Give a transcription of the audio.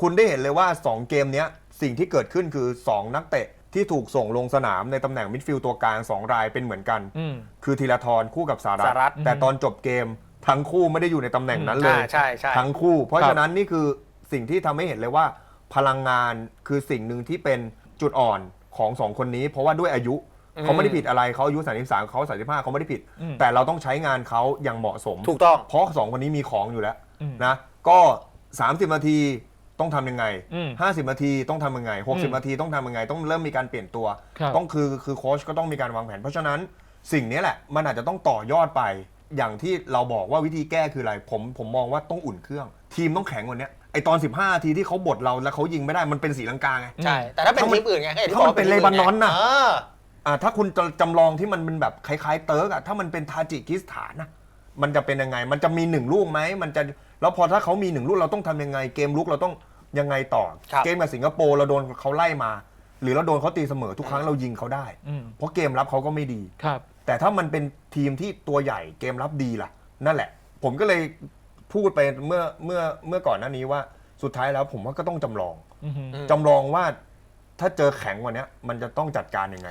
คุณได้เห็นเลยว่า 2 เกมเนี้ยสิ่งที่เกิดขึ้นคือ 2 นักเตะที่ถูกส่งลงสนามในตำแหน่งมิดฟิลด์ตัวกลาง 2 รายเป็นเหมือนกัน อืม คือธีรทรคู่กับสารัสหรัฐแต่ตอนจบเกมทั้งคู่ไม่ได้อยู่ในตำแหน่งนั้นเลยอ่าใช่ใช่ ทั้งคู่ เพราะครับฉะนั้นนี่คือสิ่งที่ทำให้เห็นเลยว่า พลังงานคือสิ่งหนึ่งที่เป็นจุดอ่อนของสองคนนี้ เพราะว่าด้วยอายุอืมเขาไม่ได้ผิดอะไรเขาอายุ33เขา35เขาไม่ได้ผิดอืมแต่เราต้องใช้งานเขาอย่างเหมาะสม ถูกต้อง เพราะสองคนนี้มีของอยู่แล้วอืมนะ ก็ 30 นาที ต้องทำยังไง อืม 50 นาทีต้องทำยังไง อืม60 นาทีต้องทำยังไง ต้องเริ่มมีการเปลี่ยนตัว ครับต้องคือคือโค้ชก็ต้องมีการวางแผน เพราะฉะนั้นสิ่งนี้แหละมันอาจจะต้องต่อยอดไป อย่างที่เราบอกว่าวิธีแก้คืออะไร ผมผมมองว่าต้องอุ่นเครื่อง ทีมต้องแข็งกว่านี้ไอตอน 15นาทีที่เขาบดเราแล้วเขายิงไม่ได้มันเป็นสีลังกาไง ใช่ แต่ถ้าเป็นถ้ามันทีมอื่นไงให้ที่ถ้ามันบอกเป็นทีมเลบานอนน่ะ เออ อ่าถ้าคุณจะจำลองที่มันเป็นแบบคล้ายๆเติร์กอะถ้ามันเป็นทาจิกิสถานนะ มันจะเป็นยังไง มันจะมีหนึ่งลูกไหมมันจะแล้วพอถ้าเขามีหนึ่งลูกเราต้องทำยังไง เกมลุกเราต้องยังไงต่อ ครับ เกมกับสิงคโปร์เราโดนเขาไล่มา หรือเราโดนเขาตีเสมอทุกครั้งเรายิงเขาได้ อืมเพราะเกมรับเขาก็ไม่ดี ครับ แต่ถ้ามันเป็นทีมที่ตัวใหญ่เกมรับดีล่ะ นั่นแหละ ผมก็เลยพูดไปเมื่อเมื่อเมื่อก่อนหน้านี้ว่าสุดท้ายแล้วผมว่าก็ต้องจำลอง อืมอืมจำลองว่าถ้าเจอแข็งกว่านี้มันจะต้องจัดการยังไง